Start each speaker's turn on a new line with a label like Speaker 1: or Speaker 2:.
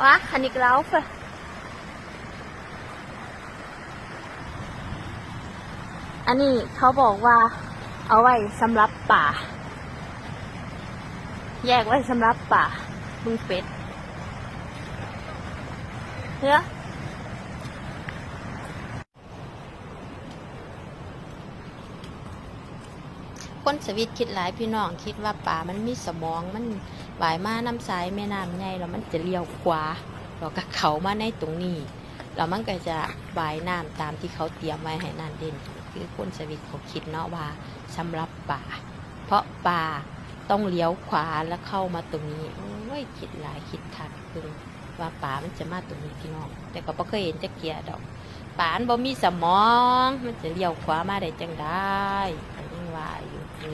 Speaker 1: วะคันอีกแล้วเฟะอันนี้เขาบอกว่า เอาไว้สำหรับป่า แยกไว้สำหรับป่าบึงเป็ดเฮ้ยคนสวิตคิดหลายพี่น้องคิดว่าป่ามันมีสมองมัน หวายมาน้ำสายแม่น้ำใหญ่แล้วมันจะเลี้ยวขวาแล้วก็เขามาในตรงนี้แล้วมันก็จะวายน้ำตามที่เขาเตรียมไว้ให้นั่นเด่นคือคนสวิตเขาคิดเนาะว่าสำหรับป่า เพราะป่าต้องเลี้ยวขวาแล้วเข้ามาตรงนี้โอ้ยคิดหลายคิดทักคือว่าป่ามันจะมาตรงนี้พี่น้อง แต่ก็บ่เคยเห็นจะเกียดอกป่านบ่มีสมอง มันจะเลี้ยวขวามาได้จังได้ก็ยังว่าอยู่